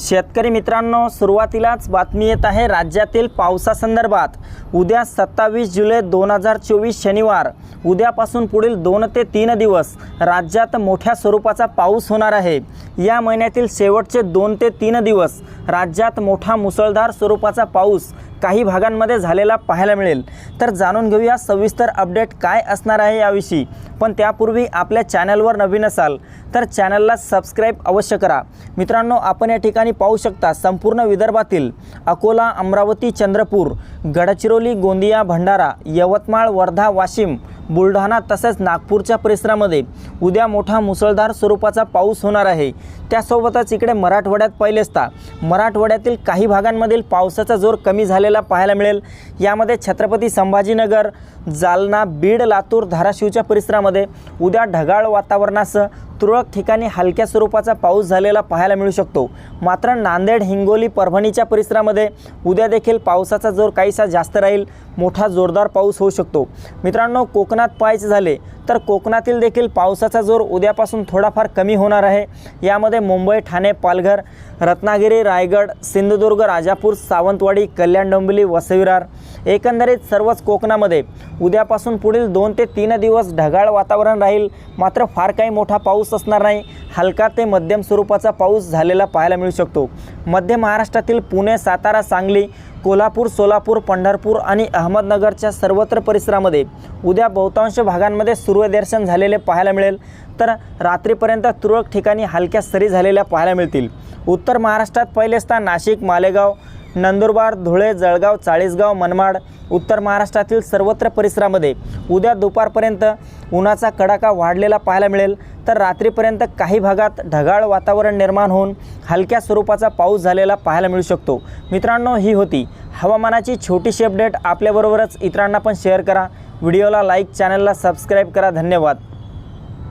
शेतकरी मित्रांनो सुरुवातीलाच बातमी येत आहे राज्यातील पावसासंदर्भात. उद्या सत्तावीस जुलै दोन हजार चोवीस शनिवार. उद्यापासून पुढील दोन ते तीन दिवस राज्यात मोठ्या स्वरूपाचा पाऊस होणार आहे. या महिन्यातील शेवटचे दोन ते तीन दिवस राज्यात मोठा मुसळधार स्वरूपाचा पाऊस काही भागांमध्ये झालेला पाहायला मिळेल. तर जाणून घेऊया सविस्तर अपडेट काय असणार आहे याविषयी. पण त्यापूर्वी आपल्या चॅनलवर नवीन असाल तर चॅनलला सबस्क्राईब अवश्य करा. मित्रांनो आपण या ठिकाणी पाहू शकता संपूर्ण विदर्भातील अकोला अमरावती चंद्रपूर गडचिरोली गोंदिया भंडारा यवतमाळ वर्धा वाशिम बुलढाणा तसेच नागपूरच्या परिसरामध्ये उद्या मोठा मुसळधार स्वरूपाचा पाऊस होणार आहे. त्यासोबतच इकडे मराठवाड्यात पहिले असता मराठवाड्यातील काही भागांमधील पावसाचा जोर कमी झालेला पाहायला मिळेल. यामध्ये छत्रपती संभाजीनगर जालना बीड लातूर धाराशिवच्या परिसरामध्ये उद्या ढगाळ वातावरणासह तुरळक ठिकाणी हलक्या स्वरूपाचा पाऊस झालेला पाहायला मिळू शकतो. मात्र नांदेड हिंगोली परभणीच्या परिसरामध्ये उद्या देखील पावसाचा जोर काहीसा जास्त राहील. मोठा जोरदार पाऊस होऊ शकतो. मित्रांनो कोकणात पाहायचे झाले तर कोकणातील देखील पावसाचा जोर उद्यापासून थोडाफार कमी होणार आहे. यामध्ये मुंबई ठाणे पालघर रत्नागिरी रायगड सिंधुदुर्ग राजापूर सावंतवाडी कल्याण डोंबिवली वसविरार. एकंदरीत सर्वच कोकणामध्ये उद्यापासून पुढील दोन ते तीन दिवस ढगाळ वातावरण राहील. मात्र फार काही मोठा पाऊस असणार नाही. हलका ते मध्यम स्वरूपाचा पाऊस झालेला पाहायला मिळू शकतो. मध्य महाराष्ट्रातील पुणे सातारा सांगली कोल्हापूर सोलापूर पंढरपूर आणि अहमदनगरच्या सर्वत्र परिसरामध्ये उद्या बहुतांश भागांमध्ये सूर्यदर्शन झालेले पाहायला मिळेल. तर रात्रीपर्यंत तुरळक ठिकाणी हलक्या सरी झालेल्या पाहायला मिळतील. उत्तर महाराष्ट्रात पहिले स्थान नाशिक मालेगाव नंदुरबार धुळे जळगाव चाळीसगाव मनमाड उत्तर महाराष्ट्रातील सर्वत्र परिसरामध्ये उद्या दुपारपर्यंत उन्हाचा कडाका वाढलेला पाहायला मिळेल. तर रात्रीपर्यंत काही भागात ढगाळ वातावरण निर्माण होऊन हलक्या स्वरूपाचा पाऊस झालेला पाहायला मिळू शकतो. मित्रांनो ही होती हवामानाची छोटीशी अपडेट आपल्याबरोबरच इतरांना पण शेअर करा. व्हिडिओला लाईक चॅनलला सबस्क्राईब करा. धन्यवाद.